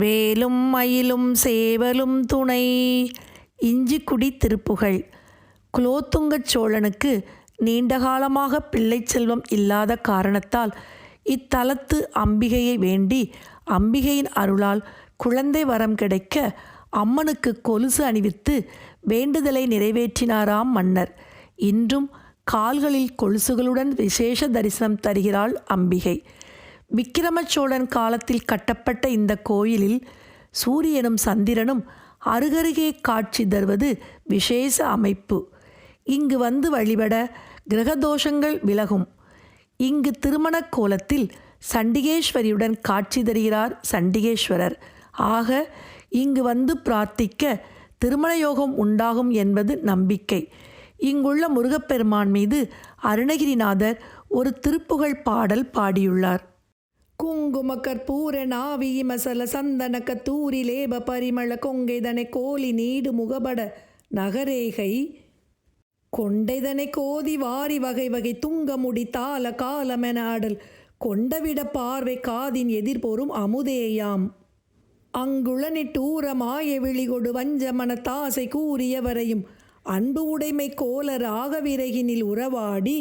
வேலும் மயிலும் சேவலும் துணை. இஞ்சிக்குடி திருப்புகழ் குலோத்துங்கச் சோழனுக்கு நீண்டகாலமாக பிள்ளை செல்வம் இல்லாத காரணத்தால் இத்தலத்து அம்பிகையை வேண்டி அம்பிகையின் அருளால் குழந்தை வரம் கிடைக்க அம்மனுக்கு கொலுசு அணிவித்து வேண்டுதலை நிறைவேற்றினாராம் மன்னர். இன்றும் கால்களில் கொலுசுகளுடன் விசேஷ தரிசனம் தருகிறாள் அம்பிகை. விக்கிரமச்சோழன் காலத்தில் கட்டப்பட்ட இந்த கோயிலில் சூரியனும் சந்திரனும் அருகருகே காட்சி தருவது விசேஷ அமைப்பு. இங்கு வந்து வழிபட கிரகதோஷங்கள் விலகும். இங்கு திருமண கோலத்தில் சண்டிகேஸ்வரியுடன் காட்சி தருகிறார் சண்டிகேஸ்வரர். ஆக இங்கு வந்து பிரார்த்திக்க திருமண யோகம் உண்டாகும் என்பது நம்பிக்கை. இங்குள்ள முருகப்பெருமான் மீது அருணகிரிநாதர் ஒரு திருப்புகழ் பாடல் பாடியுள்ளார். குங்கும கற்பூர நாவி மசல சந்தன கத்தூரி லேப பரிமள கொங்கைதனை கோலி நீடு முகபட நகரேகை கொண்டைதனை கோதி வாரி வகை வகை துங்கமுடி தாள காலமென ஆடல் கொண்டவிட பார்வை காதின் எதிர்பொறும் அமுதேயாம். அங்குளனிட்டூர மாய விழிகொடு வஞ்சமன தாசை கூறியவரையும் அன்பு உடைமை கோலர் ஆகவிறகினில் உறவாடி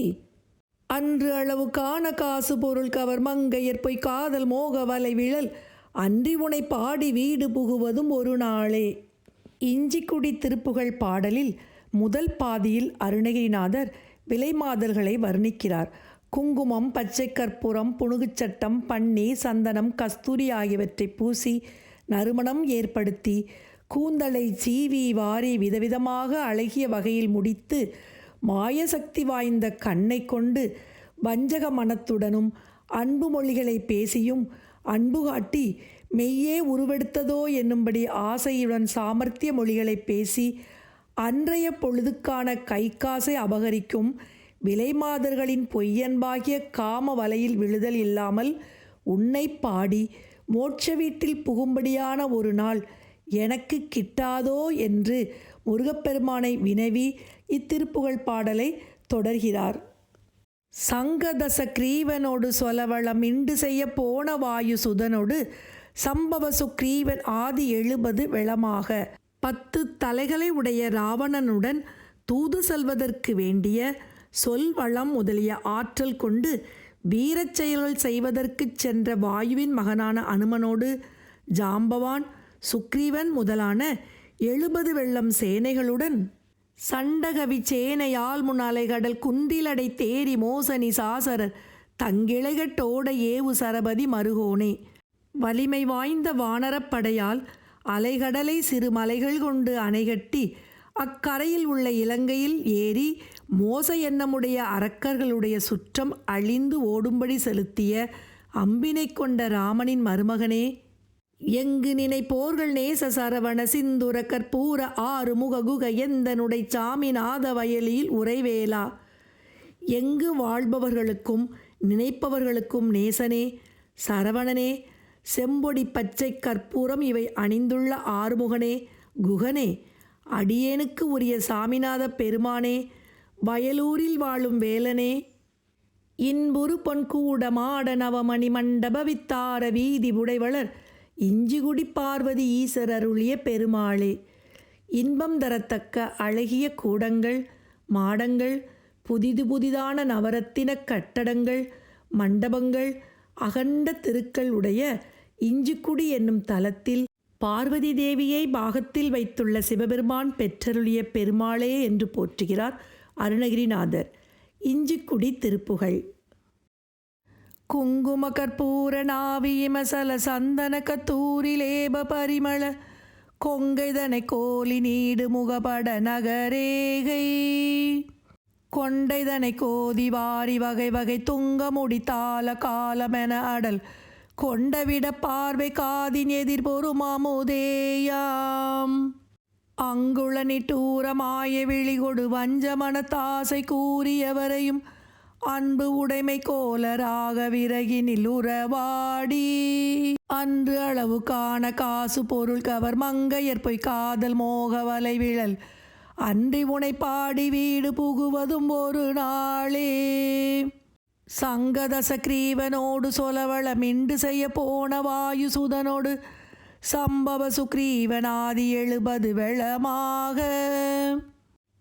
அன்று அளவு காண காசு பொருள் கவர் மங்கையர் பொய் காதல் மோக வலை விழல். அன்றி உனை பாடி வீடு புகுவதும் ஒரு நாளே. இஞ்சிக்குடி திருப்புகழ் பாடலில் முதல் பாதியில் அருணகிரிநாதர் விலைமாதல்களை வர்ணிக்கிறார். குங்குமம் பச்சை கற்பூரம் புணுகுச்சட்டம் பன்னி சந்தனம் கஸ்தூரி ஆகியவற்றை பூசி நறுமணம் ஏற்படுத்தி கூந்தலை சீவி வாரி விதவிதமாக அழகிய வகையில் முடித்து மாயசக்தி வாய்ந்த கண்ணை கொண்டு வஞ்சக மனத்துடனும் அன்பு மொழிகளை பேசியும் அன்பு காட்டி மெய்யே உருவெடுத்ததோ என்னும்படி ஆசையுடன் சாமர்த்திய மொழிகளை பேசி அன்றைய பொழுதுக்கான கைக்காசை அபகரிக்கும் விலைமாதர்களின் பொய்யன்பாகிய காம வலையில் விழுதல் இல்லாமல் உன்னை பாடி மோட்ச வீட்டில் புகும்படியான ஒரு நாள் எனக்கு கிட்டாதோ என்று முருகப்பெருமானை வினவி இத்திருப்புகழ் பாடலை தொடர்கிறார். சங்கதச கிரீவனோடு சொலவளம் இண்டு செய்ய போன வாயு சுதனோடு சம்பவ சுக்ரீவன் ஆதி எழுபது வெளமாக பத்து தலைகளை உடைய ராவணனுடன் தூது செல்வதற்கு வேண்டிய சொல் வளம் முதலிய ஆற்றல் கொண்டு வீரச் செயல்கள் செய்வதற்குச் சென்ற வாயுவின் மகனான அனுமனோடு ஜாம்பவான் சுக்ரீவன் முதலான எழுபது வெள்ளம் சேனைகளுடன் சண்டகவி சேனையால் முன்னாலை கடல் குந்திலடை தேரி மோசனி சாசரர் தங்கிளைகட்டோட ஏவு சரபதி மருகோனே. வலிமை வாய்ந்த வானரப்படையால் அலைகடலை சிறு மலைகள் கொண்டு அணைகட்டி அக்கரையில் உள்ள இலங்கையில் ஏறி மோச எண்ணமுடைய அரக்கர்களுடைய சுற்றம் அழிந்து ஓடும்படி செலுத்திய அம்பினை கொண்ட ராமனின் மருமகனே எங்கு நினைப்போர்கள் நேச சரவண சிந்துர கற்பூர ஆறு முககுக எந்தனுடை சாமிநாத வயலில் உறைவேலா? எங்கு வாழ்பவர்களுக்கும் நினைப்பவர்களுக்கும் நேசனே சரவணனே செம்பொடி பச்சை கற்பூரம் இவை அணிந்துள்ள ஆறுமுகனே குகனே அடியேனுக்கு உரிய சாமிநாத பெருமானே வயலூரில் வாழும் வேலனே. இன்புரு பொன்கூட மாட நவமணி மண்டப வித்தார வீதி உடைவளர் இஞ்சிகுடி பார்வதி ஈசர் அருளிய பெருமாளே இன்பம் தரத்தக்க அழகிய கூடங்கள் மாடங்கள் புதிது புதிதான நவரத்தின கட்டடங்கள் மண்டபங்கள் அகண்ட திருக்கள் உடைய இஞ்சிக்குடி என்னும் தலத்தில் பார்வதி தேவியை பாகத்தில் வைத்துள்ள சிவபெருமான் பெற்றருளிய பெருமாளே என்று போற்றுகிறார் அருணகிரிநாதர். இஞ்சிக்குடி திருப்புகழ். குங்கும கற்பூர நாவிமசல சந்தன கத்தூரி லேப பரிமள கொங்கைதனை கோலி நீடு முகபட நகரேகை. கொண்டைதனை கோதி வாரி வகை வகை துங்க முடித்தால காலமென அடல் கொண்டவிட பார்வை காதின் எதிர்பொரு அமுதேயாம் அங்குள நிட்டூரமாய விழிகொடு வஞ்சமனத்தாசை கூறியவரையும் அன்பு உடைமை கோலராக விறகினில் உறவாடி. அன்று அளவு காண காசு பொருள் கவர் மங்கையர் பொய் காதல் மோக வலை விழல். அன்றி உனை பாடி வீடு புகுவதும் ஒரு நாளே. சங்கதச கிரீவனோடு சொலவள மிண்டு செய்ய போன வாயு சுதனோடு சம்பவ சுக்ரீவனாதி எழுபது வெளமாக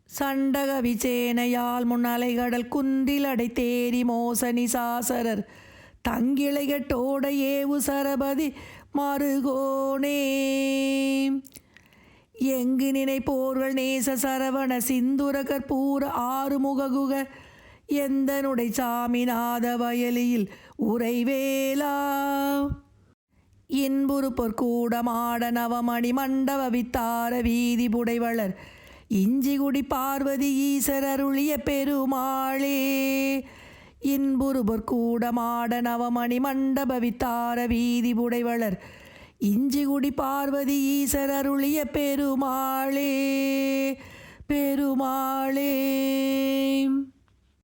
சண்டக விசேனையால் முன்னலைகடல் குந்திலடை தேரி மோசனி சாசரர். தங்கிளைகட்டோட ஏவு சரபதி மருகோனே. எங்கு நினைப்போர்கள் நேச சரவண சிந்துர கற்பூர ஆறுமுககுக. எந்தனுடை சாமிநாத வயலியில் உரைவேலா இன்புறு பொற்கூடமாட நவமணி மண்டப வித்தார வீதி புடைவளர். இஞ்சிகுடி பார்வதி ஈசர் அருளிய பெருமாளே. இன்புறு கூடமாட நவமணி மண்டப வித்தார வீதி புடைவளர் இஞ்சிகுடி பார்வதி ஈசர் அருளிய பெருமாளே. பெருமாளே.